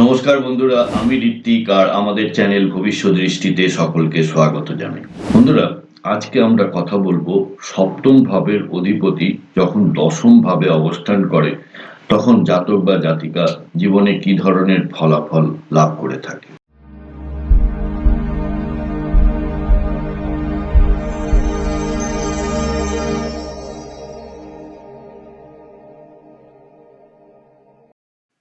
নমস্কার বন্ধুরা, আমি ঋত্বিক আর আমাদের চ্যানেল ভবিষ্য দৃষ্টিতে সকলকে স্বাগত জানাই। বন্ধুরা, আজকে আমরা কথা বলব সপ্তম ভাবের অধিপতি যখন দশম ভাবে অবস্থান করে, তখন জাতক বা জাতিকা জীবনে কি ধরনের ফলাফল লাভ করে থাকে।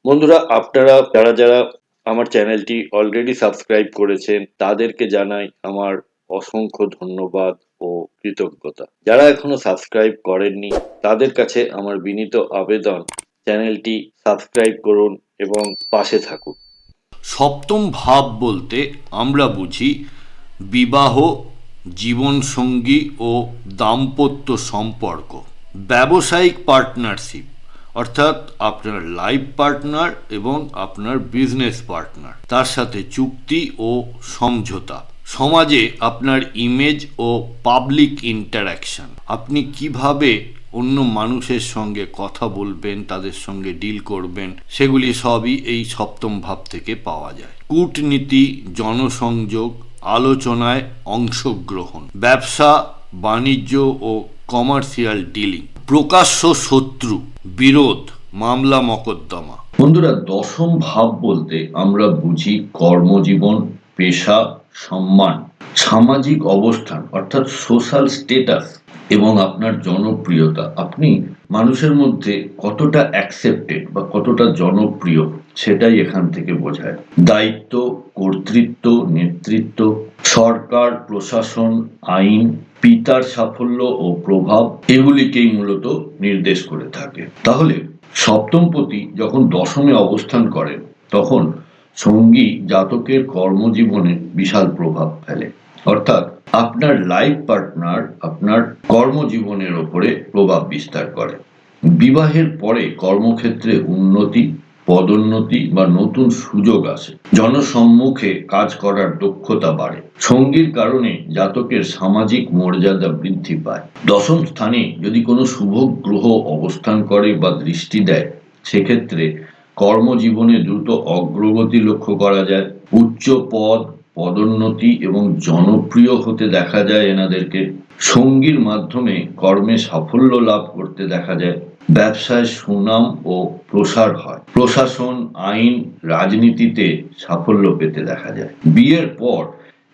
বন্ধুরা, আপনারা, যারা যারা আমার চ্যানেলটি অলরেডি সাবস্ক্রাইব করেছেন, তাদেরকে জানাই আমার অসংখ্য ধন্যবাদ ও কৃতজ্ঞতা। যারা এখনও সাবস্ক্রাইব করেননি, তাদের কাছে আমার বিনীত আবেদন, চ্যানেলটি সাবস্ক্রাইব করুন এবং পাশে থাকুন। সপ্তম ভাব বলতে আমরা বুঝি বিবাহ, জীবনসঙ্গী ও দাম্পত্য সম্পর্ক, ব্যবসায়িক পার্টনারশিপ অর্থাৎ আপনার লাইফ পার্টনার এবং আপনার বিজনেস পার্টনার। তার সাথে চুক্তি ও সমঝোতা। সমাজে আপনার ইমেজ ও পাবলিক ইন্টারাকশন আপনি কীভাবে অন্য মানুষের সঙ্গে কথা বলবেন, তাদের সঙ্গে ডিল করবেন, সেগুলি সবই এই সপ্তম ভাব থেকে পাওয়া যায়। কূটনীতি, জনসংযোগ, আলোচনায় অংশগ্রহণ, ব্যবসা, বাণিজ্য ও কমার্শিয়াল ডিলিং প্রকাশ্য শত্রু, বিরোধ, মামলা, মকদ্দমা। বন্ধুরা, দশম ভাব বলতে আমরা বুঝি কর্মজীবন, পেশা, সম্মান, সামাজিক অবস্থান, অর্থাৎ সোশ্যাল স্টেটাস এবং আপনার জনপ্রিয়তা। আপনি মানুষের মধ্যে কতটা অ্যাকসেপ্টেড বা কতটা জনপ্রিয় সেটাই এখান থেকে বোঝায়। দায়িত্ব, কর্তৃত্ব, নেতৃত্ব, সরকার, প্রশাসন, আইন, পিতার সাফল্য ও প্রভাব এগুলিকেই মূলত নির্দেশ করে থাকে। তাহলে সপ্তমপতি যখন দশমে অবস্থান করেন, তখন সঙ্গী জাতকের কর্মজীবনে বিশাল প্রভাব ফেলে। অর্থাৎ আপনার লাইফ পার্টনার আপনার কর্মজীবনের ওপরে প্রভাব বিস্তার করে। বিবাহের পরে কর্মক্ষেত্রে উন্নতি পদোন্নতি বা নতুন সুযোগ আসে। জনসম্মুখে কাজ করার দক্ষতা বাড়ে। সঙ্গীর কারণে জাতকের সামাজিক মর্যাদা বৃদ্ধি পায়। দশম স্থানে যদি কোনো শুভ গ্রহ অবস্থান করে বা দৃষ্টি দেয়, সেক্ষেত্রে কর্মজীবনে দ্রুত অগ্রগতি লক্ষ্য করা যায়। উচ্চ পদ, পদোন্নতি এবং জনপ্রিয় হতে দেখা যায় এনাদেরকে। সঙ্গীর মাধ্যমে কর্মে সাফল্য লাভ করতে দেখা যায়। ব্যবসায় সুনাম ও প্রসার হয়। প্রশাসন, আইন, রাজনীতিতে সাফল্য পেতে দেখা যায়। বিয়ের পর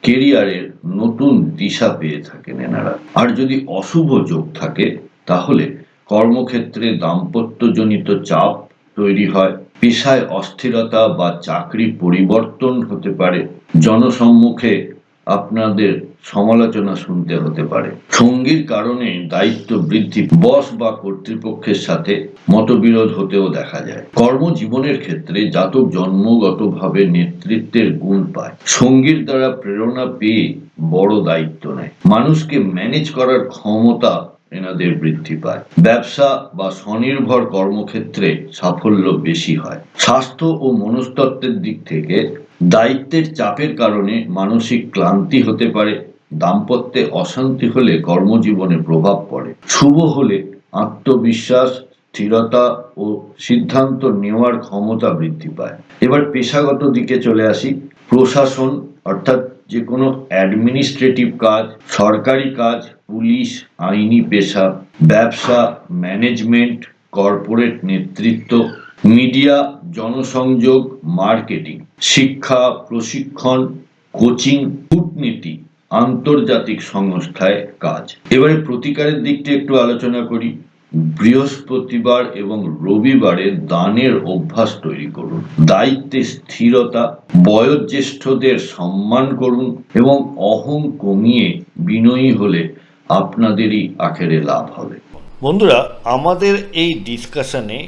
কেরিয়ারের নতুন দিশা পেয়ে থাকেন এনারা। আর যদি অশুভ যোগ থাকে, তাহলে কর্মক্ষেত্রে দাম্পত্যজনিত চাপ তৈরি হয়। পেশায় অস্থিরতা বা চাকরি পরিবর্তন হতে পারে। জনসম্মুখে আপনাদের সমালোচনা শুনতে হতে পারে। সঙ্গীর কারণে দায়িত্ব বৃদ্ধি বস বা কর্তৃপক্ষের সাথে মতবিরোধ হতেও দেখা যায়। কর্মজীবনের ক্ষেত্রে জাতক জন্মগতভাবে নেতৃত্বের গুণ পায়। সঙ্গীর দ্বারা প্রেরণা পেয়ে বড় দায়িত্ব নেয়। মানুষকে ম্যানেজ করার ক্ষমতা এনাদের বৃদ্ধি পায়। ব্যবসা বা স্বনির্ভর কর্মক্ষেত্রে সাফল্য বেশি হয়। স্বাস্থ্য ও মনস্তত্ত্বের দিক থেকে দায়িত্বের চাপের কারণে মানসিক ক্লান্তি হতে পারে। দাম্পত্যে অশান্তি হলে কর্মজীবনে প্রভাব পড়ে। শুভ হলে আত্মবিশ্বাস, স্থিরতা ও সিদ্ধান্ত নেওয়ার ক্ষমতা বৃদ্ধি পায়। এবার পেশাগত দিকে চলে আসি। প্রশাসন, অর্থাৎ যে কোনো অ্যাডমিনিস্ট্রেটিভ কাজ, সরকারি কাজ, পুলিশ, আইনি পেশা, ব্যবসা ম্যানেজমেন্ট কর্পোরেট নেতৃত্ব মিডিয়া জনসংযোগ মার্কেটিং শিক্ষা, প্রশিক্ষণ কোচিং কূটনীতি আন্তর্জাতিক সংস্থায় কাজ। এবারে প্রতিকারের দিকটি একটু আলোচনা করি। বৃহস্পতিবার এবং রবিবারে দানের অভ্যাস তৈরি করুন। দায়িত্বে স্থিরতা, বয়োজ্যেষ্ঠদের সম্মান করুন এবং অহং কমিয়ে বিনয়ী হলে আপনাদেরই আখেরে লাভ হবে। বন্ধুরা, আমাদের এই ডিসকাশনে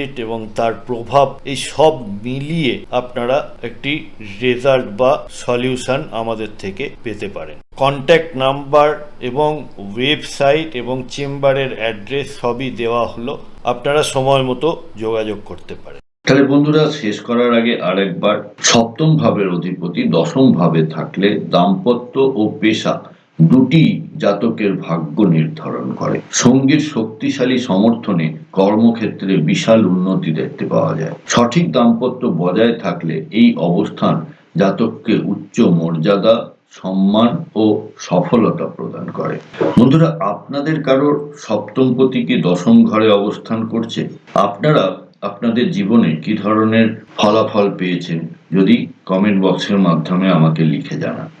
ট্রানজিট এবং তার প্রভাব, এই সব মিলিয়ে আপনারা একটি রেজাল্ট বা সলিউশন আমাদের থেকে পেতে পারেন। কন্ট্যাক্ট নাম্বার এবং ওয়েবসাইট এবং চেম্বারের অ্যাড্রেস সবই দেওয়া হলো। আপনারা সময় মতো যোগাযোগ করতে পারেন। তাহলে বন্ধুরা, শেষ করার আগে আরেকবার সপ্তম ভাবের অধিপতি দশম ভাবে থাকলে দাম্পত্য ও পেশা দুটি জাতকের ভাগ্য নির্ধারণ করে। সঙ্গীর শক্তিশালী সমর্থনে কর্মক্ষেত্রে বিশাল উন্নতি দেখতে পাওয়া যায়। সঠিক দাম্পত্য বজায় থাকলে এই অবস্থান জাতককে উচ্চ মর্যাদা, সম্মান ও সফলতা প্রদান করে। বন্ধুরা, আপনাদের কারোর সপ্তম পতি কি দশম ঘরে অবস্থান করছে? আপনারা আপনাদের জীবনে কি ধরনের ফলাফল পেয়েছেন? যদি কমেন্ট বক্সের মাধ্যমে আমাকে লিখে জানান।